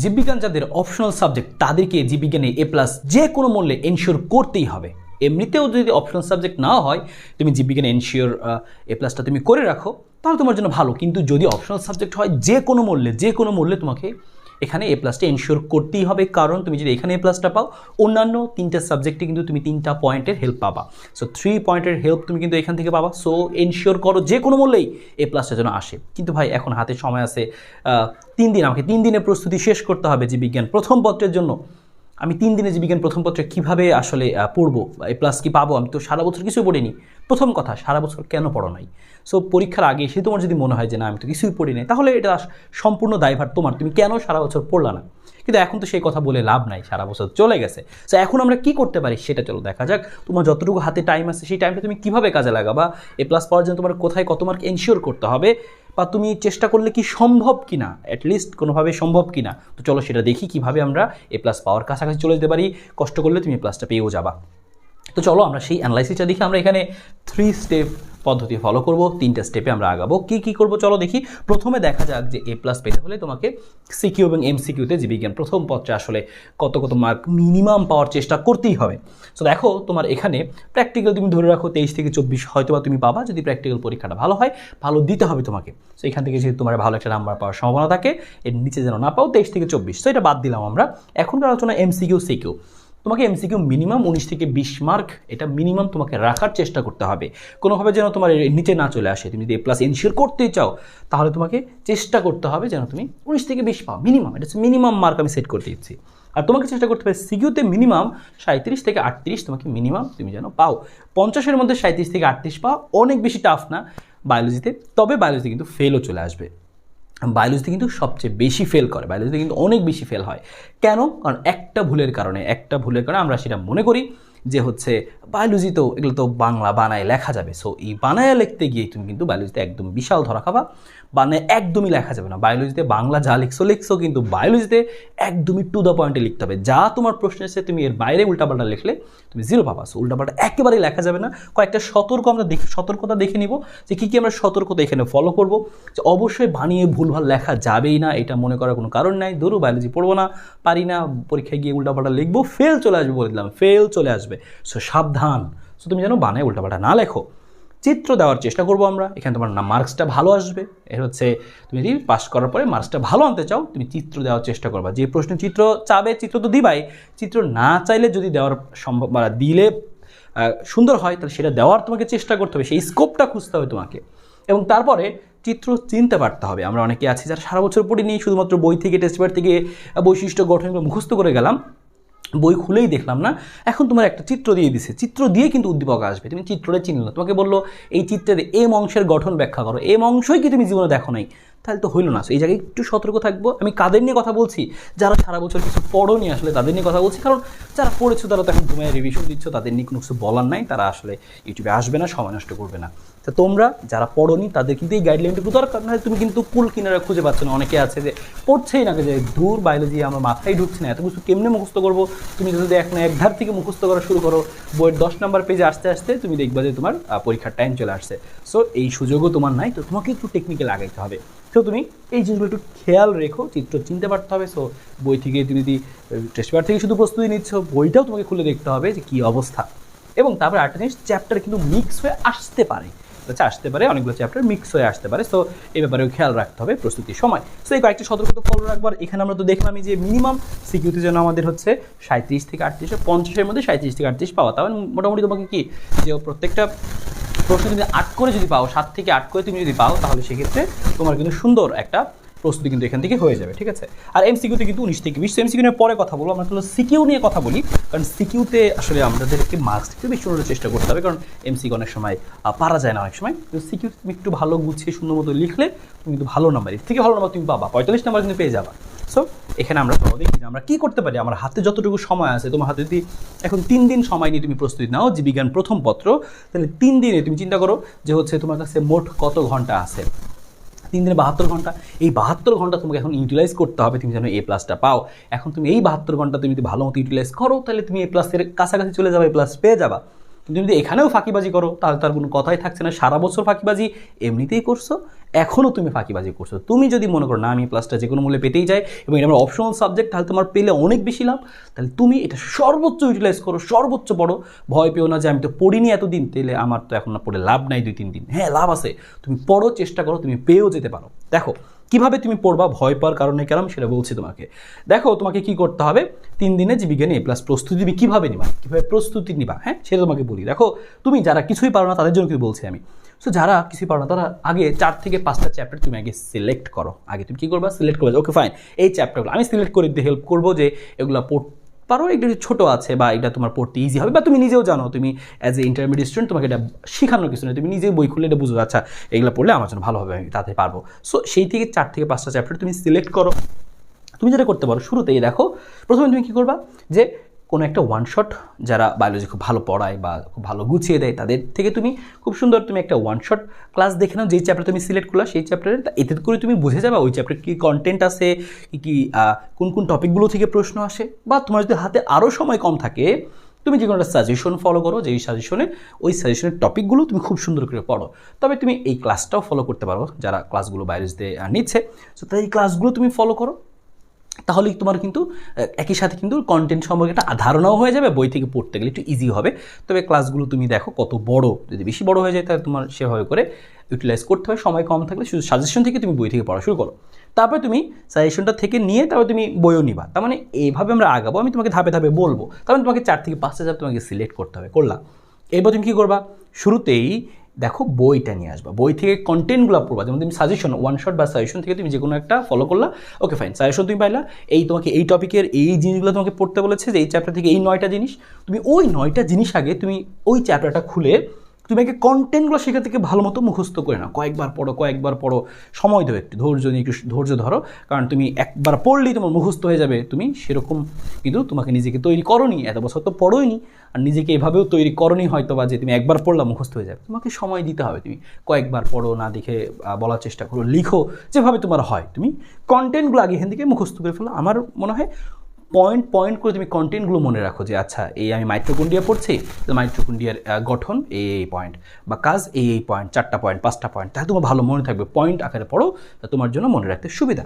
জীববিজ্ঞান যাদের optional subject তাদেরকে জীববিজ্ঞানে এ প্লাস যে কোনো মূল্যে এনশিওর করতেই হবে। এমনিতেও যদি অপশনাল সাবজেক্ট না হয়, তুমি জীববিজ্ঞানে এনশিওর এ প্লাসটা তুমি করে রাখো, তাহলে তোমার জন্য ভালো। কিন্তু যদি অপশনাল সাবজেক্ট হয়, যে কোনো মূল্যে, যে কোনো মূল্যে তোমাকে এখানে এ প্লাসটা এনশিওর করতেই হবে। কারণ তুমি যদি এখানে এ প্লাসটা পাও, অন্যান্য তিনটা সাবজেক্টে কিন্তু তুমি তিনটা পয়েন্টের হেল্প পাবা। সো থ্রি পয়েন্টের হেল্প তুমি কিন্তু এখান থেকে পাবা। সো এনশিওর করো যে কোনো মূল্যেই এ প্লাসটা যেন আসে। কিন্তু ভাই, এখন হাতে সময় আছে। তিন দিন, আমাকে তিন দিনের প্রস্তুতি শেষ করতে হবে যে বিজ্ঞান প্রথম পত্রের জন্য। আমি তিন দিনে যে বিজ্ঞান প্রথম পত্রে কীভাবে আসলে পড়ব এ প্লাস কি পাবো, আমি তো সারা বছর কিছুই পড়িনি। প্রথম কথা, সারা বছর কেন পড়ো নাই? সো পরীক্ষার আগে এসে তোমার যদি মনে হয় যে না, আমি তো কিছুই পড়ি নাই তাহলে এটা সম্পূর্ণ দায়ভার তোমার। তুমি কেন সারা বছর পড়লা না? কিন্তু এখন তো সেই কথা বলে লাভ নাই, সারা বছর চলে গেছে। সো এখন আমরা কি করতে পারি সেটা চলো দেখা যাক। তোমার যতটুকু হাতে টাইম আছে, সেই টাইমটা তুমি কীভাবে কাজে লাগাবা? এ প্লাস পাওয়ার জন্য তোমার কোথায় কত মার্ক এনশিওর করতে হবে? বা তুমি চেষ্টা করলে কি সম্ভব কি না অ্যাটলিস্ট কোনোভাবে সম্ভব কি না তো চলো সেটা দেখি কীভাবে আমরা এ প্লাস পাওয়ার কাছাকাছি চলে যেতে পারি। কষ্ট করলে তুমি এ প্লাসটা পেয়েও যাবা। তো চলো আমরা সেই অ্যানালাইসিসটা দেখি, আমরা এখানে থ্রি স্টেপ পদ্ধতি ফলো করব, তিনটা স্টেপে আমরা আগাবো। কি কি করব চলো দেখি। প্রথমে দেখা যাক যে এ প্লাস পেতে হলে তোমাকে সিকিউ এবং এম সিকিউতে যে বিজ্ঞান প্রথম পত্রে আসলে কত কত মার্ক মিনিমাম পাওয়ার চেষ্টা করতেই হবে। সো দেখো, তোমার এখানে প্র্যাকটিক্যাল তুমি ধরে রাখো তেইশ থেকে চব্বিশ হয়তো বা তুমি পাবা, যদি প্র্যাকটিক্যাল পরীক্ষাটা ভালো হয়, ভালো দিতে হবে তোমাকে। সো এখান থেকে যেহেতু তোমার ভালো একটা নাম্বার পাওয়ার সম্ভাবনা থাকে, এর নিচে যেন না পাও, তেইশ থেকে চব্বিশ। সো এটা বাদ দিলাম আমরা। এখনকার আলোচনা M C Q C Q তোমাকে এমসিকিউ মিনিমাম উনিশ থেকে বিশ মার্ক এটা মিনিমাম তোমাকে রাখার চেষ্টা করতে হবে। কোনোভাবে যেন তোমার নিচে না চলে আসে, তুমি যদি এ প্লাস এনশিওর করতেই চাও, তাহলে তোমাকে চেষ্টা করতে হবে যেন তুমি উনিশ থেকে বিশ পাও। মিনিমাম এটা হচ্ছে মিনিমাম মার্ক আমি সেট করতে দিচ্ছি। আর তোমাকে চেষ্টা করতে হবে সিকিউতে মিনিমাম সাঁত্রিশ থেকে আটত্রিশ তোমাকে মিনিমাম তুমি যেন পাও। পঞ্চাশের মধ্যে সাঁত্রিশ থেকে আটত্রিশ পাও অনেক বেশি টাফ না বায়োলজিতে তবে বায়োলজিতে কিন্তু ফেলও চলে আসবে। বায়োলজিতে কিন্তু সবচেয়ে বেশি ফেল করে, বায়োলজিতে কিন্তু অনেক বেশি ফেল হয়। কেন? কারণ একটা ভুলের কারণে, একটা ভুলের কারণে আমরা সেটা মনে করি যে হচ্ছে বায়োলজি তো এগুলো তো বাংলা বানায় লেখা যাবে। সো এই বানায় লিখতে গিয়ে তুমি কিন্তু বায়োলজিতে একদম বিশাল ধরা খাবা। বানায় একদমই লেখা যাবে না। বায়োলজিতে বাংলা যা লিখছো লিখছো কিন্তু বায়োলজিতে একদমই টু দ্য পয়েন্টে লিখতে হবে। যা তোমার প্রশ্ন এসে তুমি এর বাইরে উল্টাপাল্টা লিখলে তুমি জিরো পাবা। সো উল্টাপাল্টা একেবারেই লেখা যাবে না। কয়েকটা সতর্ক আমরা দেখি, সতর্কতা দেখে নিব যে কী কী আমরা সতর্কতা এখানে ফলো করব। যে অবশ্যই বানিয়ে ভুলভাল লেখা যাবেই না, এটা মনে করার কোনো কারণ নাই। ধরু বায়োলজি পড়ব না, পারি না, পরীক্ষায় গিয়ে উল্টাপাল্টা লিখব ফেল চলে আসবে বলে দিলাম ফেল চলে আসবে। সো সাবধান। সো তুমি যেন বানায় উল্টাপাল্টা না লেখো। চিত্র দেওয়ার চেষ্টা করব আমরা। এখানে তোমার মার্কসটা ভালো আসবে। এর হচ্ছে, তুমি যদি পাস করার পরে মার্কসটা ভালো আনতে চাও, তুমি চিত্র দেওয়ার চেষ্টা করবা। যে প্রশ্ন চিত্র চাবে, চিত্র তো দিবাই। চিত্র না চাইলে যদি দেওয়ার সম্ভব, বা দিলে সুন্দর হয়, তাহলে সেটা দেওয়ার তোমাকে চেষ্টা করতে হবে। সেই স্কোপটা খুঁজতে হবে তোমাকে। এবং তারপরে চিত্র চিনতে পারতে হবে। আমরা অনেকে আছি যারা সারা বছর পড়িনি, শুধুমাত্র বই থেকে টেস্ট পেপার থেকে বৈশিষ্ট্য গঠনগুলো মুখস্থ করে গেলাম। বই খুলেই দেখলাম না। এখন তোমার একটা চিত্র দিয়ে দিছে। চিত্র দিয়ে কিন্তু উদ্দীপক আসবে। তুমি চিত্রটা চিনলো তোমাকে বলল, এই চিত্রের এম অংশের গঠন ব্যাখ্যা করো। এম অংশই কি তুমি জীবনে দেখো নাই? তাহলে তো হইল না। এই জায়গায় একটু সতর্ক থাকব। আমি কাদের নিয়ে কথা বলছি? যারা সারা বছর কিছু পড়ো পড়োনি আসলে তাদের নিয়ে কথা বলছি। কারণ যারা পড়েছো, তারা তো এখন তোমায় রিভিশন দিচ্ছ, তাদের নিয়ে কোনো কিছু বলার নাই। তারা আসলে ইউটিউবে আসবে না, সময় নষ্ট করবে না। তো তোমরা যারা পড়োনি, তাদের কিন্তু এই গাইডলাইনটুকু দরকার। না তুমি কিন্তু কুল কিনারা খুঁজে পাচ্ছ না। অনেকে আছে যে পড়ছেই না, যে দূর বায়োলজি আমার মাথায় ঢুকছে না। এত কিছু কেমনে মুখস্থ করব? তুমি যদি এখন এক ধার থেকে মুখস্থ করা শুরু করো, বইয়ের দশ নম্বর পেজে আসতে আসতে তুমি দেখবা যে তোমার পরীক্ষার টাইম চলে আসছে। সো এই সুযোগও তোমার নাই। তো তোমাকে একটু টেকনিক্যাল আগাইতে হবে। তো তুমি এই জিনিসগুলো একটু খেয়াল রেখো, চিত্র চিনতে পারতে হবে। সো বই থেকে তুমি যদি টেস্ট পেপার থেকে শুধু প্রস্তুতি নিচ্ছ, বইটাও তোমাকে খুলে দেখতে হবে যে কী অবস্থা। এবং তারপর একটা জিনিস চ্যাপ্টার কিন্তু মিক্স হয়ে আসতে পারে। আচ্ছা আসতে পারে, অনেকগুলো চ্যাপ্টার মিক্স হয়ে আসতে পারে। সো এই ব্যাপারেও খেয়াল রাখতে হবে প্রস্তুতির সময়। সো এই কয়েকটি সতর্কতা ফলো রাখবার। এখানে আমরা তো দেখলামই যে মিনিমাম সিকিউরিটি যেন আমাদের হচ্ছে সাঁত্রিশ থেকে আটত্রিশ, পঞ্চাশের মধ্যে সাঁত্রিশ থেকে আটত্রিশ পাওয়া। তাহলে মোটামুটি তোমাকে কি, যে প্রত্যেকটা প্রশ্ন যদি আট করে যদি পাও, সাত থেকে আট করে তুমি যদি পাও, তাহলে সেক্ষেত্রে তোমার কিন্তু সুন্দর একটা প্রস্তুতি কিন্তু এখান থেকে হয়ে যাবে, ঠিক আছে? আর এমসিকিউতে কিন্তু উনিশ থেকে বিশ এমসিকিউ নিয়ে পরে কথা বলব। আমরা তাহলে সিকিউ নিয়ে কথা বলি, কারণ সিকিউতে আসলে আমাদেরকে মার্কস একটু বেশি অনুযায়ী চেষ্টা করতে হবে, কারণ এমসিকিউ অনেক সময় পারা যায় না অনেক সময়। সিকিউ তুমি একটু ভালো গুছিয়ে সুন্দর মতো লিখলে, তুমি কিন্তু ভালো নাম্বার এর থেকে ভালো নাম্বার তুমি পাবা, পঁয়তাল্লিশ নাম্বার কিন্তু পেয়ে যাবা। সো এখানে আমরা চলো দেখি যে আমরা কী করতে পারি। আমার হাতে যতটুকু সময় আছে, তোমার হাতে যদি এখন তিন দিন সময় নিয়ে তুমি প্রস্তুতি নাও জীবিজ্ঞান প্রথম পত্র, তাহলে তিন দিনে তুমি চিন্তা করো যে হচ্ছে তোমার কাছে মোট কত ঘণ্টা আছে। তিন দিনে বাহাত্তর ঘণ্টা। এই বাহাত্তর ঘণ্টা তোমাকে এখন ইউটিলাইজ করতে হবে, তুমি যেন এ প্লাসটা পাও। এখন তুমি এই বাহাত্তর ঘণ্টা তুমি যদি ভালো মতো ইউটিলাইজ করো, তাহলে তুমি এ প্লাসের কাছাকাছি চলে যাবে এ প্লাস পেয়ে যাবা। কিন্তু যদি এখানেও ফাঁকিবাজি করো, তাহলে তার কোনো কথাই থাকছে না। সারা বছর ফাঁকিবাজি, এমনিতেই করছ। এখনও তুমি ফাঁকিবাজি করছ। তুমি যদি মনে করো, না, আমি প্লাসটা যে কোনো মূল্যে পেতেই চাই এবং এটা আমার অপশনাল সাবজেক্ট তাহলে তোমার পেলে অনেক বেশি লাভ। তাহলে তুমি এটা সর্বোচ্চ ইউটিলাইজ করো, সর্বোচ্চ পড়ো। ভয় পেও না যে আমি তো পড়িনি এতদিন, তাহলে আমার তো এখন না পড়ে লাভ নাই দুই, তিন দিন। হ্যাঁ লাভ আছে। তুমি পড়ো, চেষ্টা করো, তুমি পেয়েও যেতে পারো। দেখো, কীভাবে তুমি পড়বা, ভয় পাওয়ার কারণে কেন সেটা বলছি তোমাকে। দেখো, তোমাকে কি করতে হবে? তিন দিনে যে বিজ্ঞানী প্লাস প্রস্তুতি তুমি কীভাবে নিবা? কীভাবে প্রস্তুতি নিবা? হ্যাঁ সেটা তোমাকে বলি। দেখো, তুমি যারা কিছুই পারো না, তাদের জন্য কিন্তু বলছি আমি। সো যারা কিছুই পারো না, তারা আগে চার থেকে পাঁচটা চ্যাপ্টার তুমি আগে সিলেক্ট করো। আগে তুমি কী করবা? সিলেক্ট করবে ওকে ফাইন এই চ্যাপ্টারগুলো আমি সিলেক্ট করে দিতে হেল্প করব যে, এগুলো পড় পারো, একটু ছোট আছে বা এটা তোমার পড়তে ইজি হবে, বা তুমি নিজেও জানো, তুমি অ্যাজ এ ইন্টারমিডিয়েট স্টুডেন্ট তোমাকে এটা শেখানোর কিছু নেই, তুমি নিজেই বই খুলে এটা বুঝো আচ্ছা এগুলো পড়লে আমার জন্য ভালো হবে, আমি তাতে পারব। সো সেই থেকে চার থেকে পাঁচটা চ্যাপ্টার তুমি সিলেক্ট করো। তুমি যেটা করতে পারো, শুরুতেই দেখো, প্রথমে তুমি কী করবা? যে কোনো একটা ওয়ান শট যারা বায়োলজি খুব ভালো পড়ায় বা খুব ভালো গুছিয়ে দেয় তাদের থেকে তুমি খুব সুন্দর তুমি একটা ওয়ান শট ক্লাস দেখে নাও যেই চ্যাপ্টার তুমি সিলেক্ট করলা সেই চ্যাপ্টারে এতে করে তুমি বুঝে যাবে ওই চ্যাপ্টার কী কন্টেন্ট আছে কী কী কোন কোন টপিকগুলো থেকে প্রশ্ন আসে। বা তোমার যদি হাতে আরও সময় কম থাকে তুমি যে কোনো একটা সাজেশন ফলো করো যেই সাজেশনে ওই সাজেশনের টপিকগুলো তুমি খুব সুন্দর করে পড়ো। তবে তুমি এই ক্লাসটাও ফলো করতে পারো যারা ক্লাসগুলো আহ, নিচ্ছে। সো তাই এই ক্লাসগুলো তুমি ফলো করো। তাহলে তোমার কিন্তু একই সাথে কিন্তু কন্টেন্ট সম্পর্কে একটা ধারণাও হয়ে যাবে, বই থেকে পড়তে গেলে একটু ইজি হবে। তবে ক্লাসগুলো তুমি দেখো, কত বড়, যদি বেশি বড় হয়ে যায় তাহলে তোমার সেভাবে করে ইউটিলাইজ করতে হবে। সময় কম থাকলে শুধু সাজেশন থেকে তুমি বই থেকে পড়া শুরু করো। তারপরে তুমি সাজেশনটা থেকে নিয়ে তারপরে তুমি বইও নিবা। তার মানে এইভাবে আমরা আগাবো, আমি তোমাকে ধাপে ধাপে বলব। তার মানে তোমাকে চার থেকে পাঁচটা ধাপ তোমাকে সিলেক্ট করতে হবে। করলাম এরপর তুমি কী করবা? শুরুতেই দেখো বইটা নিয়ে আসবা। বই থেকে কন্টেন্টগুলো পড়বা। যেমন তুমি সাজেশন ওয়ান শট বা সাজেশন থেকে তুমি যে কোনো একটা ফলো করলা ওকে ফাইন সাজেশন তুমি পাইলা, এই তোমাকে এই টপিকের এই জিনিসগুলো তোমাকে পড়তে বলেছে যে এই চ্যাপ্টার থেকে এই নয়টা জিনিস। তুমি ওই নয়টা জিনিস আগে তুমি ওই চ্যাপ্টারটা খুলে তুমি আগে কন্টেন্টগুলো সেখান থেকে ভালো মতো মুখস্থ করে নাও। কয়েকবার পড়ো কয়েকবার পড়ো। সময় দেবে একটু। ধৈর্য নিয়ে একটু ধৈর্য ধরো। কারণ তুমি একবার পড়লেই তোমার মুখস্থ হয়ে যাবে। তুমি সেরকম কিন্তু তোমাকে নিজেকে তৈরি করনি। এত বছর তো পড়োইনি। আর নিজেকে এভাবেও তৈরি করনি হয়তো বা যে তুমি একবার পড়লা মুখস্থ হয়ে যাবে। তোমাকে সময় দিতে হবে তুমি। কয়েকবার পড়ো, না দেখে বলার চেষ্টা করো, লিখো। যেভাবে তোমার হয়। তুমি কন্টেন্টগুলো আগে এখান থেকে মুখস্থ করে ফেলো। আমার মনে হয় পয়েন্ট পয়েন্ট করে তুমি কন্টেন্টগুলো মনে রাখো যে আচ্ছা এই আমি মাইট্রোকুন্ডিয়া পড়ছি মাইট্রোকুন্ডিয়ার গঠন, এই এই পয়েন্ট বা কাজ, এই এই পয়েন্ট চারটা পয়েন্ট পাঁচটা পয়েন্ট তাহলে তোমার ভালো মনে থাকবে পয়েন্ট আকারে পড়ো, তা তোমার জন্য মনে রাখতে সুবিধা।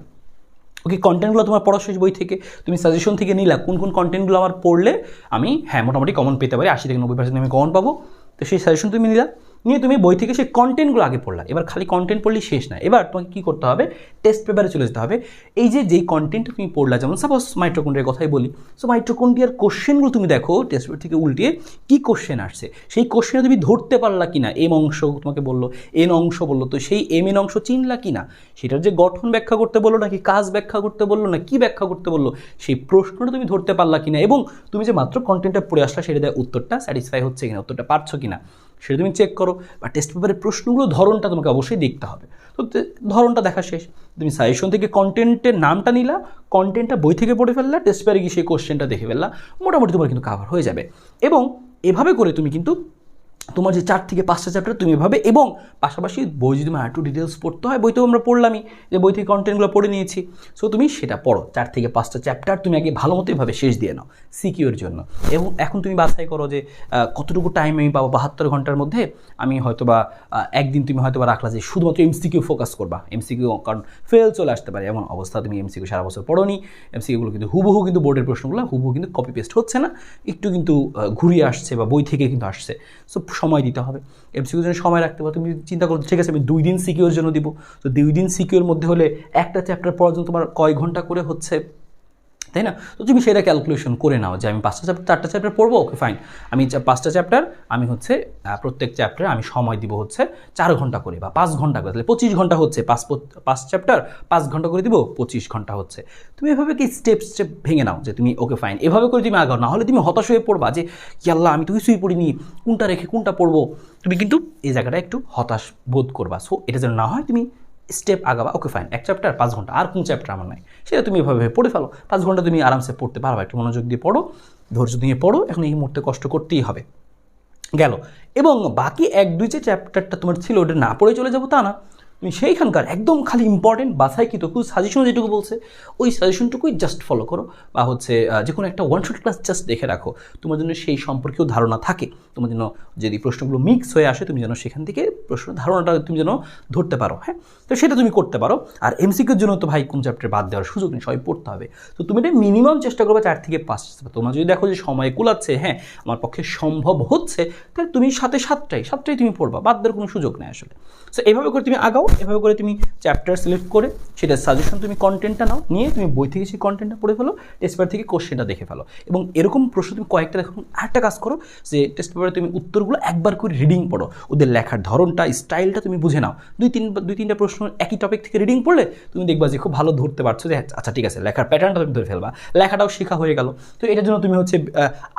ওকে কন্টেন্টগুলো তোমার পড়া শেষ বই থেকে, তুমি সাজেশন থেকে নিলা, কোন কোন কন্টেন্টগুলো আমার পড়লে আমি হ্যাঁ মোটামুটি কমন পেতে পারি, আশি থেকে নব্বই পার্সেন্ট আমি কমন পাবো, তো সেই সাজেশন তুমি নিলা। নিয়ে তুমি বই থেকে সেই কন্টেন্টগুলো আগে পড়লা। এবার খালি কন্টেন্ট পড়লেই শেষ না। এবার তোমাকে কী করতে হবে? টেস্ট পেপারে চলে যেতে হবে। এই যে, যেই কন্টেন্ট তুমি পড়লা, যেমন সাপোজ মাইট্রোকন্ডিয়ার কথাই বলি সো মাইট্রোকন্ডিয়ার কোশ্চেনগুলো তুমি দেখো টেস্ট পেপার থেকে উল্টিয়ে কী কোশ্চেন আসছে? সেই কোশ্চেনে তুমি ধরতে পারলা কি না এম অংশ তোমাকে বলল এন অংশ বলল, তো সেই এম এন অংশ চিনলা কি না সেটার যে গঠন ব্যাখ্যা করতে বলল, নাকি কাজ ব্যাখ্যা করতে বলল, না কি ব্যাখ্যা করতে বলল, সেই প্রশ্নটা তুমি ধরতে পারলা কিনা? এবং তুমি যে মাত্র কন্টেন্টটা পড়ে আসলা, সেটা দেয় উত্তরটা স্যাটিসফাই হচ্ছে কিনা, উত্তরটা পারছ কিনা? সেটা তুমি চেক করো বা টেস্ট পেপারের প্রশ্নগুলো ধরনটা তোমাকে অবশ্যই দেখতে হবে। তো ধরনটা দেখা শেষ। তুমি সাজেশন থেকে কন্টেন্টের নামটা নিলা কন্টেন্টটা বই থেকে পড়ে ফেললা টেস্ট পেপারে গিয়ে সেই কোশ্চেনটা দেখে ফেললা, মোটামুটি তোমার কিন্তু কাভার হয়ে যাবে। এবং এভাবে করে তুমি কিন্তু তোমার যে চার থেকে পাঁচটা চ্যাপ্টার তুমি এভাবে এবং পাশাপাশি বই যদি তোমার একটু ডিটেলস পড়তে হয় বইতেও আমরা পড়লামই, যে বই থেকে কন্টেন্টগুলো পড়ে নিয়েছি। সো তুমি সেটা পড়ো, চার থেকে পাঁচটা চ্যাপ্টার তুমি আগে ভালো মতো এভাবে শেষ দিয়ে নাও সিকিউর জন্য। এবং এখন তুমি বাছাই করো যে কতটুকু টাইম আমি পাবো, বাহাত্তর ঘণ্টার মধ্যে, আমি হয়তো বা একদিন তুমি হয়তো বা রাখলা যে শুধুমাত্র এমসিকিউ ফোকাস করবা। এমসিকিউ কারণ ফেল চলে আসতে পারে, এমন অবস্থা তুমি এমসিকিউ সারা বছর পড়োনি। এমসিকিউগুলো কিন্তু হুবহু কিন্তু বোর্ডের প্রশ্নগুলো, হুবহু কিন্তু কপি পেস্ট হচ্ছে না, একটু কিন্তু ঘুরিয়ে আসছে বা বই থেকে কিন্তু আসছে। সো সময় দিতে হবে। এমসিকিউর জন্য সময় রাখতে পারো তুমি চিন্তা করো, ঠিক আছে, আমি দুই দিন সিকিউর জন্য দিব। তো দুই দিন সিকিউর মধ্যে হলে একটা চ্যাপ্টার পড়ার জন্য তোমার কয় ঘণ্টা করে হচ্ছে? তাই না? তো তুমি সেটা ক্যালকুলেশন করে নাও যে আমি পাঁচটা চ্যাপ্টার চারটা চ্যাপ্টার পড়ব? ওকে ফাইন আমি পাঁচটা চ্যাপ্টার আমি হচ্ছে প্রত্যেক চ্যাপ্টারে আমি সময় দিব হচ্ছে চার ঘণ্টা করে বা পাঁচ ঘণ্টা করে। তাহলে পঁচিশ ঘণ্টা হচ্ছে, পাঁচ পাঁচ চ্যাপ্টার পাঁচ ঘণ্টা করে দিব, পঁচিশ ঘণ্টা হচ্ছে। তুমি এভাবে কি স্টেপ স্টেপ ভেঙে নাও যে তুমি ওকে ফাইন এভাবে করে তুমি আগাও না হলে তুমি হতাশ হয়ে পড়বা যে, কি আল্লাহ, আমি তো কিছুই পড়িনি, কোনটা রেখে কোনটা পড়ব? তুমি কিন্তু এই জায়গাটা একটু হতাশ বোধ করবা। সো এটা যেন না হয়, তুমি স্টেপ আগাবা ওকে ফাইন এক চ্যাপ্টার পাঁচ ঘণ্টা, আর কোন চ্যাপ্টার আমার নাই। সেটা তুমি এভাবে পড়ে ফেলো। পাঁচ ঘণ্টা তুমি আরামসে পড়তে পারবা, একটু মনোযোগ দিয়ে পড়ো, ধৈর্য দিয়ে পড়ো, এখন এই মুহূর্তে কষ্ট করতেই হবে। গেল। এবং বাকি এক দুই যে চ্যাপ্টারটা তোমার ছিল, ওটা না পড়ে চলে যাব তা না। সেইখানকার একদম খালি ইম্পর্টেন্ট বাছাইকৃত খুব সাজেশন যেটুকু বলছে, ওই সাজেশনটুকুই জাস্ট ফলো করো বা হচ্ছে যে কোনো একটা ওয়ান শট ক্লাস জাস্ট দেখে রাখো। তোমার জন্য সেই সম্পর্কেও ধারণা থাকে। তোমার জন্য যদি প্রশ্নগুলো মিক্স হয়ে আসে, তুমি যেন সেখান থেকে প্রশ্ন ধারণাটা তুমি যেন ধরতে পারো হ্যাঁ? তো সেটা তুমি করতে পারো। আর এমসিকিউর জন্য তো ভাই কোন চ্যাপ্টার বাদ দেওয়ার সুযোগ নেই, সবাই পড়তে হবে। তো তুমি এটা মিনিমাম চেষ্টা করবে চার থেকে পাঁচ। তোমার যদি দেখো যে সময় কুলাচ্ছে হ্যাঁ আমার পক্ষে সম্ভব হচ্ছে, তাহলে তুমি সাথে সাতটাই সাতটাই তুমি পড়বা, বাদ দেওয়ার কোনো সুযোগ নেই আসলে। সো এইভাবে করে তুমি আগাও। এভাবে করে তুমি চ্যাপ্টার সিলেক্ট করে সেটা সাজেশন তুমি কন্টেন্টটা নাও, নিয়ে তুমি বই থেকে সেই কন্টেন্টটা পড়ে ফেলো টেস্ট পেপার থেকে কোশ্চেনটা দেখে ফেলো। এবং এরকম প্রশ্ন তুমি কয়েকটা দেখো আরেকটা কাজ করো যে টেস্ট পেপারে তুমি উত্তরগুলো একবার করে রিডিং পড়ো। ওদের লেখার ধরনটা স্টাইলটা তুমি বুঝে নাও। দুই তিন, দুই তিনটা প্রশ্ন একই টপিক থেকে রিডিং পড়লে তুমি দেখবা যে খুব ভালো ধরতে পারছ যে আচ্ছা ঠিক আছে, লেখার প্যাটার্নটা তুমি ধরে ফেলবা। লেখাটাও শেখা হয়ে গেল। তো এটার জন্য তুমি হচ্ছে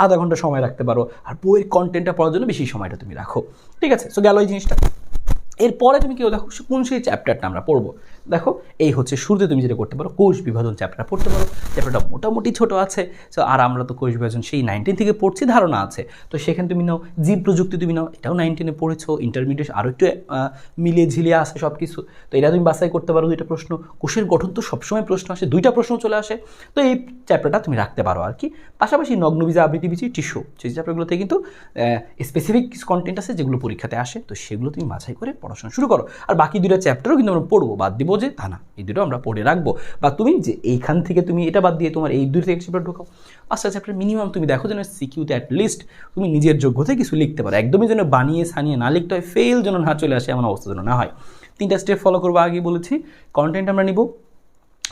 আধা ঘণ্টা সময় রাখতে পারো। আর বইয়ের কন্টেন্টটা পড়ার জন্য বেশি সময়টা তুমি রাখো। ঠিক আছে? সো গেল এই জিনিসটা। এরপরে তুমি কেউ দেখো কোন সেই চ্যাপ্টারটা আমরা পড়ব? দেখো, এই হচ্ছে শুরুতে তুমি যেটা করতে পারো, কোষ বিভাজন চ্যাপ্টার পড়তে পারো। চ্যাপ্টারটা মোটামুটি ছোট আছে তো আর আমরা তো কোষ বিভাজন সেই নাইনটিন থেকে পড়ছি, ধারণা আছে। তো সেখানে তুমি নাও জীব প্রযুক্তি তুমি নাও, এটাও নাইনটিনে পড়েছো ইন্টারমিডিয়েট আরও একটু মিলিয়ে ঝিলিয়ে আসে সব কিছু তো এটা তুমি বাছাই করতে পারো দুইটা প্রশ্ন। কোষের গঠন তো সবসময় প্রশ্ন আসে, দুইটা প্রশ্ন চলে আসে। তো এই চ্যাপ্টারটা তুমি রাখতে পারো আর কি। পাশাপাশি নগ্নবীজা আবৃত্তি বিচি টিস্যু সেই চ্যাপ্টারগুলোতে কিন্তু স্পেসিফিক কিছু কন্টেন্ট আছে যেগুলো পরীক্ষাতে আসে। তো সেগুলো তুমি বাছাই করে পড়াশোনা শুরু করো। আর বাকি দুইটা চ্যাপ্টারও কিন্তু আমরা পড়ব, বাদ দিব যে তা না, এই দুটো আমরা পড়ে রাখব। বা তুমি যে এইখান থেকে তুমি এটা বাদ দিয়ে তোমার এই দুই থেকে চ্যাপ্টার ঢোকাও। পাঁচটা চ্যাপ্টার মিনিমাম তুমি দেখো যেন সিকিউতে অ্যাটলিস্ট তুমি নিজের যোগ্যতায় কিছু লিখতে পারো। একদমই যেন বানিয়ে সানিয়ে না লিখতে হয় ফেল যেন না চলে আসে এমন অবস্থা যেন না হয়। তিনটা স্টেপ ফলো করব আগে বলেছি। কন্টেন্ট আমরা নিব,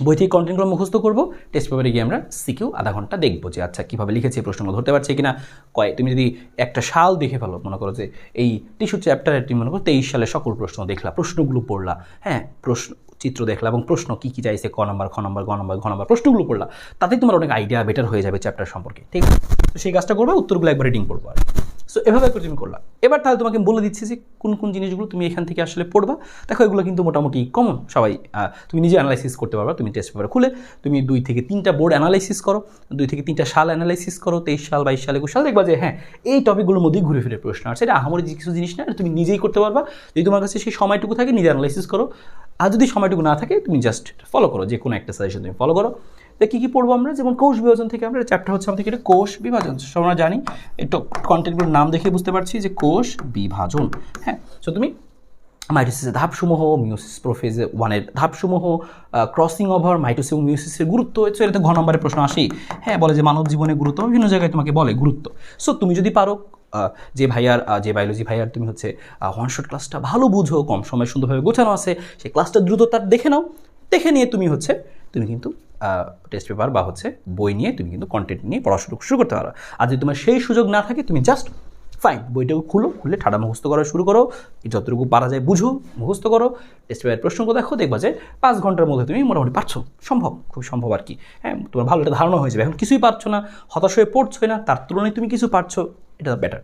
বই থেকে কন্টেন্টগুলো মুখস্থ করব। টেস্ট পেপারে গিয়ে আমরা সিকিউ আধা ঘণ্টা দেখব যে আচ্ছা কীভাবে লিখেছে প্রশ্নগুলো ধরতে পারছে কিনা। কয় তুমি যদি একটা সাল দেখে ফেলো, মনে করো যে এই টিস্যু চ্যাপ্টারে তুমি মনে করো তেইশ সালে সকল প্রশ্ন দেখলা, প্রশ্নগুলো পড়লা। হ্যাঁ প্রশ্ন চিত্র দেখলা এবং প্রশ্ন কী কী চাইছে, ক নম্বর, খ নম্বর, গ নম্বর, ঘ নম্বর প্রশ্নগুলো পড়লা তাতেই তোমার অনেক আইডিয়া বেটার হয়ে যাবে চ্যাপ্টার সম্পর্কে, ঠিক? তো সেই কাজটা করবে, উত্তরগুলো একবার রিডিং করব আর সো এভাবে করে তুমি করলা এবার তাহলে তোমাকে বলে দিচ্ছি যে কোন কোন জিনিসগুলো তুমি এখান থেকে আসলে পড়বা। দেখো, এগুলো কিন্তু মোটামুটি কমন সবাই তুমি নিজে অ্যানালাইসিস করতে পারবা, তুমি টেস্ট পেপার খুলে তুমি দুই থেকে তিনটা বোর্ড অ্যানালাইসিস করো, দুই থেকে তিনটা সাল অ্যানালাইসিস করো, তেইশ সাল, বাইশ সাল, একুশ সাল, দেখবা যে হ্যাঁ এই টপিকগুলোর মধ্যেই ঘুরে ফিরে প্রশ্ন আসছে এটা আহামরি কিছু জিনিস না তুমি নিজেই করতে পারবা। যদি তোমার কাছে সেই সময়টুকু থাকে, নিজে অ্যানালাইসিস করো। আর যদি সময়টুকু না থাকে, তুমি জাস্ট ফলো করো যে কোনো একটা সাজেশন তুমি ফলো করো। তো কী কী পড়ব আমরা? যেমন কোষ বিভাজন থেকে আমরা চ্যাপ্টার হচ্ছে আমাদের এটা কোষ বিভাজন। আমরা জানি, একটু কন্টেন্টগুলোর নাম দেখে বুঝতে পারছি যে কোষ বিভাজন হ্যাঁ? তো তুমি মাইটোসিসের ধাপসমূহ মিউসিস প্রোফেজ ওয়ানের ধাপসমূহ ক্রসিং ওভার মাইটোসিস এবং মিউসিসের গুরুত্ব হচ্ছে এটা তো ঘ নম্বরের প্রশ্ন আসেই। হ্যাঁ বলে যে মানব জীবনে গুরুত্ব, বিভিন্ন জায়গায় তোমাকে বলে গুরুত্ব। সো তুমি যদি পারো যে ভাইয়ার যে বায়োলজি ভাইয়ার তুমি হচ্ছে ওয়ান শট ক্লাসটা ভালো বুঝো, কম সময় সুন্দরভাবে গোছানো আছে, সেই ক্লাসটা দ্রুত তার দেখে নাও। দেখে নিয়ে তুমি হচ্ছে, তুমি কিন্তু টেস্ট পেপার বা হচ্ছে বই নিয়ে তুমি কিন্তু কন্টেন্ট নিয়ে পড়াশোনা শুরু করতে পারো। আর যদি তোমার সেই সুযোগ না থাকে, তুমি জাস্ট ফাইন বইটাকে খুলো, খুলে ঠাডা মুখস্থ করা, শুরু করো, যতটুকু পারা যায় বুঝো, মুখস্থ করো টেস্ট পেপারের প্রশ্নগুলো দেখো, দেখবা যে পাঁচ ঘণ্টার মধ্যে তুমি মোটামুটি পারছ। সম্ভব, খুব সম্ভব আর কি। হ্যাঁ তোমার ভালো একটা ধারণা হয়ে যাবে। এখন কিছুই পারছ না, হতাশ হয়ে পড়ছোই না, তার তুলনায় তুমি কিছু পারছ। এটা বেটার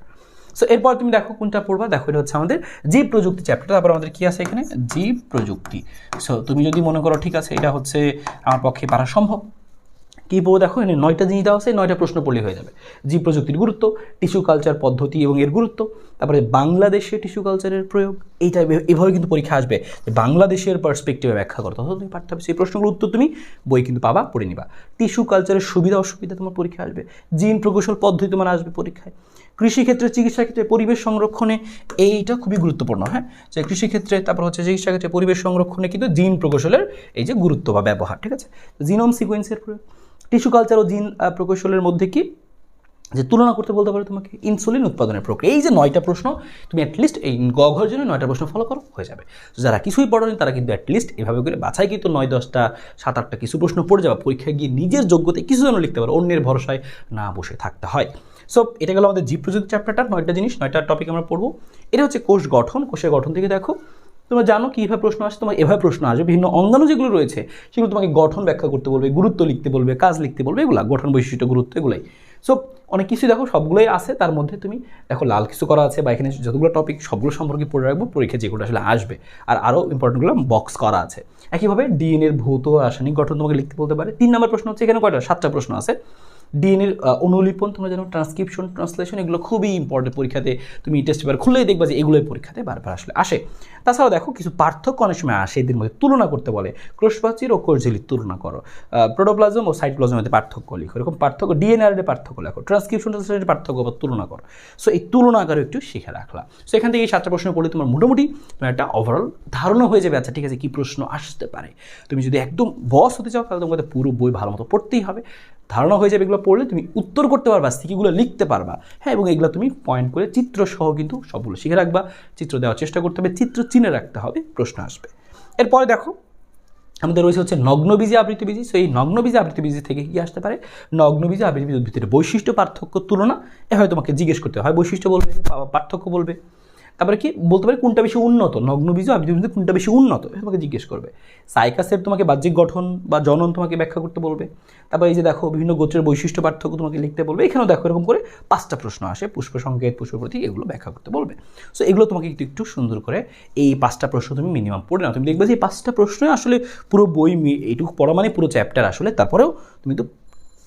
সো এরপর তুমি দেখো কোনটা পড়বা, দেখো এটা হচ্ছে আমাদের জীব প্রযুক্তি চ্যাপ্টার তারপর আমাদের কি আছে এখানে? জীব প্রযুক্তি। সো তুমি যদি মনে করো ঠিক আছে, এটা হচ্ছে আমার পক্ষে পারা সম্ভব। কী পড়ব দেখো, এখানে নয়টা জিনিস দেওয়া আছে, নয়টা প্রশ্ন পড়লেই হয়ে যাবে। জীব প্রযুক্তির গুরুত্ব টিস্যু কালচার পদ্ধতি এবং এর গুরুত্ব, তারপরে বাংলাদেশে টিস্যু কালচারের প্রয়োগ এইটা এভাবে- কিন্তু পরীক্ষা আসবে যে বাংলাদেশের পার্সপেক্টিভে ব্যাখ্যা করো তখন তুমি পারতে হবে, সেই প্রশ্নগুলোর উত্তর তুমি বই কিন্তু পাবা, পড়ে নিবা। টিস্যু কালচারের সুবিধা, অসুবিধা তোমার পরীক্ষা আসবে। জিন প্রকৌশল পদ্ধতি তোমার আসবে পরীক্ষায়। কৃষিক্ষেত্রে চিকিৎসা ক্ষেত্রে পরিবেশ সংরক্ষণে, এইটা খুবই গুরুত্বপূর্ণ হ্যাঁ? যে কৃষিক্ষেত্রে, তারপর হচ্ছে চিকিৎসা ক্ষেত্রে পরিবেশ সংরক্ষণে কিন্তু জিন প্রকৌশলের এই যে গুরুত্ব বা ব্যবহার, ঠিক আছে? জিনোম সিকোয়েন্সের প্রয়োগ। টিস্যু কালচার ও জিন প্রকৌশলের মধ্যে কি? যে তুলনা করতে বলতে পারে তোমাকে, ইনসুলিন উৎপাদনের প্রক্রিয়া। এই যে নয়টা প্রশ্ন, তুমি অ্যাটলিস্ট এই গঘর জন্য নয়টা প্রশ্ন ফলো করো, হয়ে যাবে। যারা কিছুই পড়েনি, তারা কিন্তু অ্যাটলিস্ট এভাবে করে বাছাই কিন্তু নয়, দশটা, সাত, আটটা কিছু প্রশ্ন পড়ে যাবে, পরীক্ষায় গিয়ে নিজের যোগ্যতায় কিছু যেন লিখতে পারো, অন্যের ভরসায় না বসে থাকতে হয়। সো এটা গেল আমাদের জীব প্রযুক্তি চ্যাপ্টারটা নয়টা জিনিস, নয়টা টপিক আমরা পড়ব। এটা হচ্ছে কোষ গঠন, কোষের গঠন থেকে দেখো তোমরা জানো কীভাবে প্রশ্ন আসে? তোমার এভাবে প্রশ্ন আসবে। বিভিন্ন অঙ্গাণু যেগুলো রয়েছে, সেগুলো তোমাকে গঠন ব্যাখ্যা করতে বলবে, গুরুত্ব লিখতে বলবে, কাজ লিখতে বলবে, এগুলা গঠন বৈশিষ্ট্য, গুরুত্ব এগুলাই। সো অনেক কিছু দেখো, সবগুলোই আছে, তার মধ্যে তুমি দেখো লাল কিছু করা আছে, বা এখানে যতগুলো টপিক সবগুলো সম্পর্কে পড়ে রাখব, পরীক্ষা যেগুলো আসলে আসবে। আর আরও ইম্পর্টেন্টগুলো বক্স করা আছে। একইভাবে ডিএনএর ভৌত রাসায়নিক গঠন তোমাকে লিখতে বলতে পারে। তিন নম্বর প্রশ্ন হচ্ছে এখানে কয়টা? সাতটা প্রশ্ন আছে। ডিএনএর অনুলিপন, তোমরা জানো ট্রান্সক্রিপশন ট্রান্সলেশন এগুলো খুবই ইম্পর্টেন্ট পরীক্ষাতে তুমি টেস্ট পেপার খুললেই দেখবা যে এগুলোই পরীক্ষাতে বারবার আসলে আসে। তাছাড়াও দেখো, কিছু পার্থক্য অনেক সময় আসে এদের মধ্যে। তুলনা করতে বলে ক্রোশপ্রাচীর ও কোরঝিলির তুলনা করো। প্রোটোপ্লাজম ও সাইটোপ্লাজমের মধ্যে পার্থক্য লিখো এরকম পার্থক্য ডিএনআর পার্থক্য লেখো ট্রান্সক্রিপশন ট্রান্সলেশনের পার্থক্য বা তুলনা করো। সো এই তুলনা আকারে একটু শিখে রাখলাম সো এখান থেকে এই সাতটা প্রশ্ন পড়লে তোমার মোটামুটি তোমার একটা ওভারঅল ধারণা হয়ে যাবে আচ্ছা ঠিক আছে, কী প্রশ্ন আসতে পারে? তুমি যদি একদম বস হতে চাও, তাহলে তোমাকে পুরো বই ভালো মতো পড়তেই হবে। ধারণা হয়ে যাবে এগুলো পড়লে তুমি উত্তর করতে পারবা সিকিগুলো লিখতে পারবা। হ্যাঁ এবং এগুলো তুমি পয়েন্ট করে চিত্র সহ কিন্তু সবগুলো শিখে রাখবা, চিত্র দেওয়ার চেষ্টা করতে হবে, চিত্র চিনে রাখতে হবে, প্রশ্ন আসবে। এরপরে দেখো, আমাদের রয়েছে হচ্ছে নগ্নবীজি আবৃত্তিবীজি সো এই নগ্নবীজি আবৃত্তিবীজি থেকে কি আসতে পারে? নগ্নবীজি আবৃত্তিবীজি উদ্ভিদের বৈশিষ্ট্য পার্থক্য তুলনা, এ হয় তোমাকে জিজ্ঞেস করতে হয়, বৈশিষ্ট্য বলবে পার্থক্য বলবে। তারপরে কি বলতে পারে কোনটা বেশি উন্নত? নগ্নবীজ আবৃত্তিবীজ কোনটা বেশি উন্নত? তোমাকে জিজ্ঞেস করবে। সাইকাসের তোমাকে বাহ্যিক গঠন বা জনন তোমাকে ব্যাখ্যা করতে বলবে। তারপর এই যে দেখো, বিভিন্ন গোত্রের বৈশিষ্ট্য পার্থক্য তোমাকে লিখতে বলবে। এখানেও দেখো এরকম করে পাঁচটা প্রশ্ন আসে, পুষ্প সংকেত, পুষ্প প্রতীক এগুলো ব্যাখ্যা করতে বলবে। সো এগুলো তোমাকে একটু একটু সুন্দর করে এই পাঁচটা প্রশ্ন তুমি মিনিমাম পড়ে নাও। তুমি দেখবে যে এই পাঁচটা প্রশ্নই আসলে পুরো বই এইটুকু পড়া মানে পুরো চ্যাপ্টার আসলে। তারপরেও তুমি তো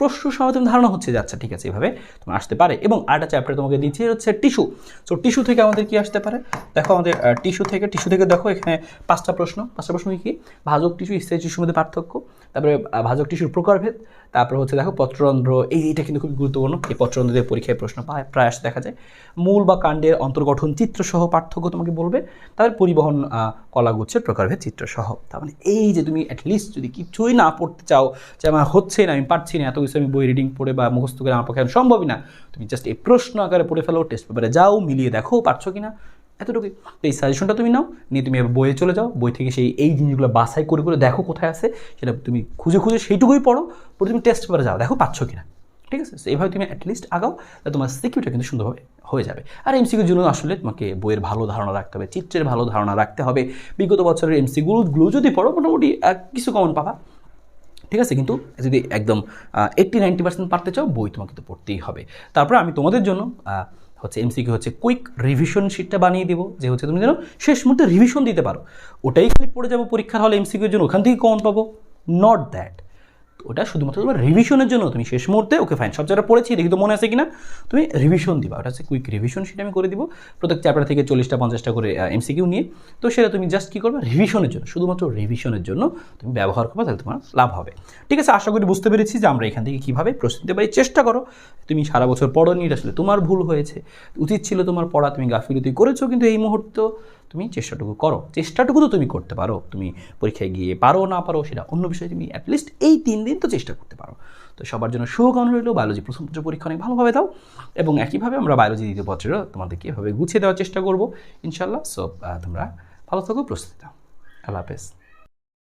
প্রশ্ন সহ তুমি ধারণা হচ্ছে যে আচ্ছা ঠিক আছে, এভাবে তোমার আসতে পারে। এবং আরেকটা চ্যাপ্টার তোমাকে দিচ্ছে হচ্ছে টিস্যু সো টিস্যু থেকে আমাদের কি আসতে পারে? দেখো আমাদের টিস্যু থেকে টিস্যু থেকে দেখো এখানে পাঁচটা প্রশ্ন। পাঁচটা প্রশ্ন কি ভাজক টিস্যু স্থায়ী টিস্যুর মধ্যে পার্থক্য। তারপরে ভাজক টিস্যুর প্রকারভেদ। তারপরে হচ্ছে দেখো পত্ররন্ধ্র, এই এটা কিন্তু খুব গুরুত্বপূর্ণ। এই পত্ররন্ধ্রদের পরীক্ষায় প্রশ্ন পায়, প্রায় আসে দেখা যায়। মূল বা কাণ্ডের অন্তর্গঠন চিত্রসহ পার্থক্য তোমাকে বলবে, তারপর পরিবহন কলাগুচ্ছের প্রকারভেদ চিত্রসহ। তার মানে এই যে তুমি অ্যাটলিস্ট যদি কিছুই না পড়তে চাও, যে আমার হচ্ছে না, আমি পারছি না, এত কিছু আমি বই রিডিং পড়ে বা মুখস্থ করে আমার পক্ষে সম্ভবই না, তুমি জাস্ট এই প্রশ্ন আকারে পড়ে ফেলো টেস্ট পেপারে যাও, মিলিয়ে দেখো, পারছ কি না এতটুকুই। তো এই সাজেশনটা তুমি নাও, নিয়ে তুমি এবার বইয়ে চলে যাও। বই থেকে সেই এই জিনিসগুলো বাছাই করে করে দেখো কোথায় আছে, সেটা তুমি খুঁজে খুঁজে সেইটুকুই পড়ো, পরে তুমি টেস্ট পেপারে যাও, দেখো পাচ্ছ কিনা। ঠিক আছে? So এইভাবে তুমি অ্যাটলিস্ট আগাও, তাহলে তোমার সিকিউরিটি কিন্তু সুন্দরভাবে হয়ে যাবে। আর এমসিকিউর জন্য আসলে তোমাকে বইয়ের ভালো ধারণা রাখতে হবে, চিত্রের ভালো ধারণা রাখতে হবে। বিগত বছরের এমসিগুলো যদি পড়ো, মোটামুটি কিছু কমন পাবা। ঠিক আছে? কিন্তু যদি একদম এইট্টি নাইনটি পার্সেন্ট পারতে চাও, বই তোমাকে তো পড়তেই হবে। তারপরে আমি তোমাদের জন্য হচ্ছে এমসিকিউ হচ্ছে কুইক রিভিশন শিটটা বানিয়ে দেবো, যে হচ্ছে তুমি যেন শেষ মুহূর্তে রিভিশন দিতে পারো। ওটাই খালি পড়ে যাব, পরীক্ষার হলে এমসিকিউর জন্য ওখান থেকে কমন পাবো। নট দ্যাট ওটা শুধুমাত্র তোমার রিভিশনের জন্য, তুমি শেষ মুহূর্তে ওকে ফাইন সব জায়গায় পড়েছি, দেখি তো মনে আছে কিনা। তুমি রিভিশন দিবা, ওটা হচ্ছে কুইক রিভিশন সেটা আমি করে দিব, প্রত্যেক চ্যাপ্টার থেকে চল্লিশটা, পঞ্চাশটা করে এমসিকিউ নিয়ে। তো সেটা তুমি জাস্ট কী করবে? রিভিশনের জন্য, শুধুমাত্র রিভিশনের জন্য তুমি ব্যবহার করবে, তাহলে তোমার লাভ হবে। ঠিক আছে, আশা করি বুঝতে পেরেছি যে আমরা এখান থেকে কীভাবে প্রস্তুতি নিতে পারি। চেষ্টা করো, তুমি সারা বছর পড়োনি, এটা আসলে তোমার ভুল হয়েছে। উচিত ছিল তোমার পড়া, তুমি গাফিলতি করেছ, কিন্তু এই মুহূর্ত তুমি চেষ্টাটুকু করো। চেষ্টাটুকু তো তুমি করতে পারো। তুমি পরীক্ষায় গিয়ে পারো না পারো সেটা অন্য বিষয়ে তুমি অ্যাটলিস্ট এই তিন দিন তো চেষ্টা করতে পারো। তো সবার জন্য শুভকামনা রইল। বায়োলজি প্রথম পত্র পরীক্ষা অনেক ভালোভাবে দাও এবং একইভাবে আমরা বায়োলজি দ্বিতীয় পত্রেরও তোমাদেরকে এভাবে গুছিয়ে দেওয়ার চেষ্টা করব। ইনশাল্লাহ সব তোমরা ভালো থাকো, প্রস্তুতি দাও আল্লাহ হাফেজ।